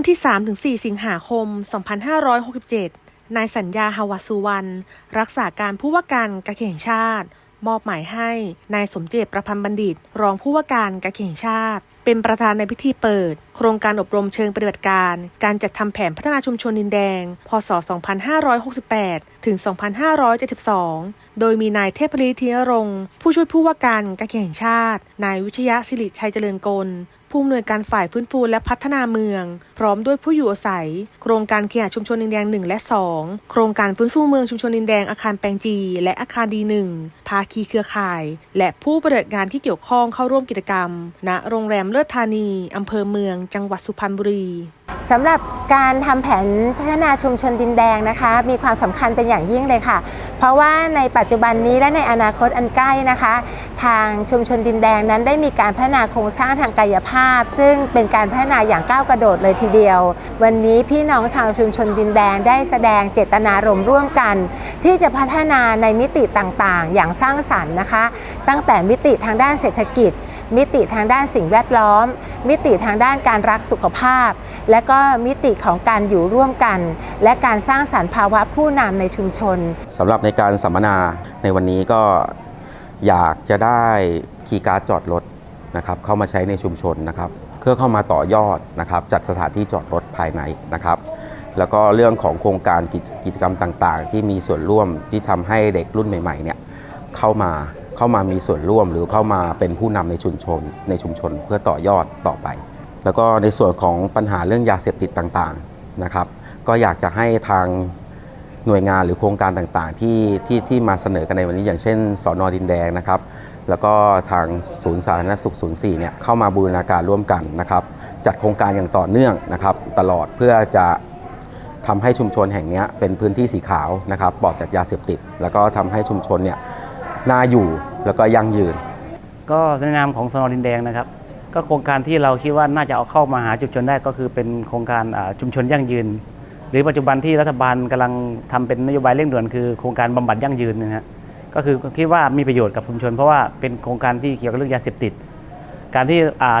วันที่ 3-4 สิงหาคม 2567 นายสัญญาฮาวาสุวรรณรักษาการผู้ว่าการกระเข่งชาติ มอบหมายให้นายสมเจตประพันธ์บัณฑิต รองผู้ว่าการกระเข่งชาติ เป็นประธานในพิธีเปิด โครงการอบรมเชิงปฏิบัติการ การจัดทำแผนพัฒนาชุมชนดินแดง พศ 2568 ถึง 2572 โดยมีนายเทพฤทธิ์ธีรรงผู้ช่วยผู้ว่าการกระเข่งชาติ นายวิชยะสิริชัยเจริญกล ผู้อำนวยการฝ่ายฟื้นฟูและพัฒนาเมือง พร้อมด้วยผู้อยู่อาศัย โครงการเคหะชุมชนดินแดง 1 และ 2 โครงการฟื้นฟูเมืองชุมชนดินแดงอาคารแปลงจีและอาคารดีหนึ่งภาคีเครือข่าย และผู้ปฏิบัติงานที่เกี่ยวข้องเข้าร่วมกิจกรรม ณโรงแรมเลิศธานีอำเภอเมือง จังหวัดสุพรรณบุรี สำหรับการทำแผนพัฒนาชุมชนดินแดงนะคะ มีความสำคัญเป็นอย่างยิ่งเลยค่ะ เพราะว่าในปัจจุบันนี้และในอนาคตอันใกล้นะคะ ทางชุมชนดินแดงนั้นได้มีการพัฒนาโครงสร้างทางกายภาพ ซึ่งเป็นการพัฒนาอย่างก้าวกระโดดเลยทีเดียว วันนี้พี่น้องชาวชุมชนดินแดงได้แสดงเจตนารมณ์ร่วมกัน ที่จะพัฒนาในมิติต่างๆ อย่างสร้างสรรค์นะคะ ตั้งแต่มิติทางด้านเศรษฐกิจ มิติทางด้านสิ่งแวดล้อม มิติทางด้านการรักสุขภาพ และและก็มิติของการอยู่ร่วมกัน และการสร้างสรรค์ภาวะผู้นำในชุมชนสำหรับในการสัมมนาในวันนี้ก็อยากจะได้คีย์การ์ดจอดรถนะครับเข้ามาใช้ในชุมชนนะครับเพื่อเข้ามาต่อยอดนะครับจัดสถานที่จอดรถภายในนะครับแล้วก็เรื่องของโครงการกิจกิจกรรมต่างๆ ที่มีส่วนร่วมที่ทำให้เด็กรุ่นใหม่ๆเนี่ยเข้ามาเข้ามามีส่วนร่วมหรือเข้ามาเป็นผู้นำในชุมชนในชุมชนเพื่อต่อยอดต่อไป แล้วก็ในส่วนของปัญหาเรื่องยาเสพติดต่างๆนะครับ ก็อยากจะให้ทางหน่วยงานหรือโครงการต่างๆ ที่ที่ที่มาเสนอกันในวันนี้อย่างเช่นสอนอดินแดงนะครับ แล้วก็ทางศูนย์สาธารณสุขศูนย์4เนี่ยเข้ามาบูรณาการร่วมกันนะครับ จัดโครงการอย่างต่อเนื่องนะครับ ตลอดเพื่อจะทำให้ชุมชนแห่งนี้เป็นพื้นที่สีขาวนะครับปลอดจากยาเสพติด แล้วก็ทำให้ชุมชนเนี่ยน่าอยู่แล้วก็ยั่งยืน ก็ในนามของสนดินแดงนะครับ ก็โครงการที่เราคิดว่าน่าจะเอาเข้ามาหาชุมชนได้ก็คือเป็นโครงการชุมชนยั่งยืน หรือปัจจุบันที่รัฐบาลกำลังทำเป็นนโยบายเร่งด่วนคือโครงการบำบัดยั่งยืนนะฮะก็คือคิดว่ามีประโยชน์กับชุมชน เพราะว่าเป็นโครงการที่เกี่ยวกับเรื่องยาเสพติด การที่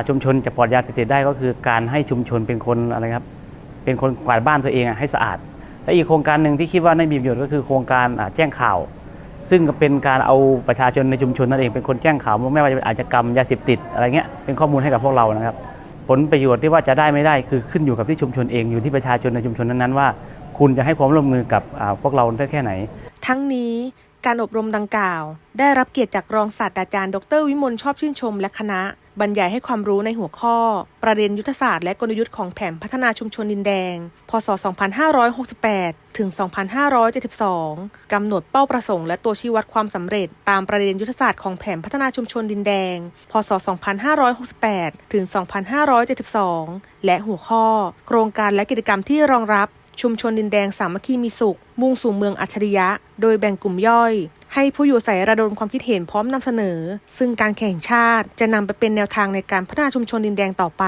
ชุมชนจะปลอดยาเสพติดได้ก็คือการให้ชุมชนเป็นคนอะไรครับเป็นคนกวาดบ้านตัวเองให้สะอาดและอีกโครงการหนึ่งที่คิดว่าได้มีประโยชน์ก็คือโครงการแจ้งข่าว ซึ่งก็เป็นการเอาประชาชนในชุมชนนั่นเองเป็นคนแจ้งข่าวไม่ว่าจะเป็นอาชญากรรมยาเสพติดอะไรเงี้ยเป็นข้อมูลให้กับพวกเรานะครับ ผลประโยชน์ที่ว่าจะได้ไม่ได้คือขึ้นอยู่กับที่ชุมชนเองอยู่ที่ประชาชนในชุมชนนั้นๆว่า คุณจะให้ความร่วมมือกับพวกเราได้แค่ไหน ทั้งนี้การอบรมดังกล่าว ได้รับเกียรติจากรองศาสตราจารย์ ดร วิมลชอบชื่นชมและคณะ บรรยายให้ความรู้ในหัวข้อ ประเด็นยุทธศาสตร์และกลยุทธ์ของแผนพัฒนาชุมชนดินแดง พศ 2568 ถึง 2572 กำหนดเป้าประสงค์และตัวชี้วัดความสำเร็จ ตามประเด็นยุทธศาสตร์ของแผนพัฒนาชุมชนดินแดง พศ 2568 ถึง 2572 และหัวข้อ โครงการและกิจกรรมที่รองรับชุมชนดินแดงสามัคคีมีสุข มุ่งสู่เมืองอัจฉริยะ โดยแบ่งกลุ่มย่อย ให้ผู้อยู่อาศัยระดมความคิดเห็นพร้อมนำเสนอ ซึ่งการแข่งชาติจะนำไปเป็นแนวทางในการพัฒนาชุมชนดินแดงต่อไป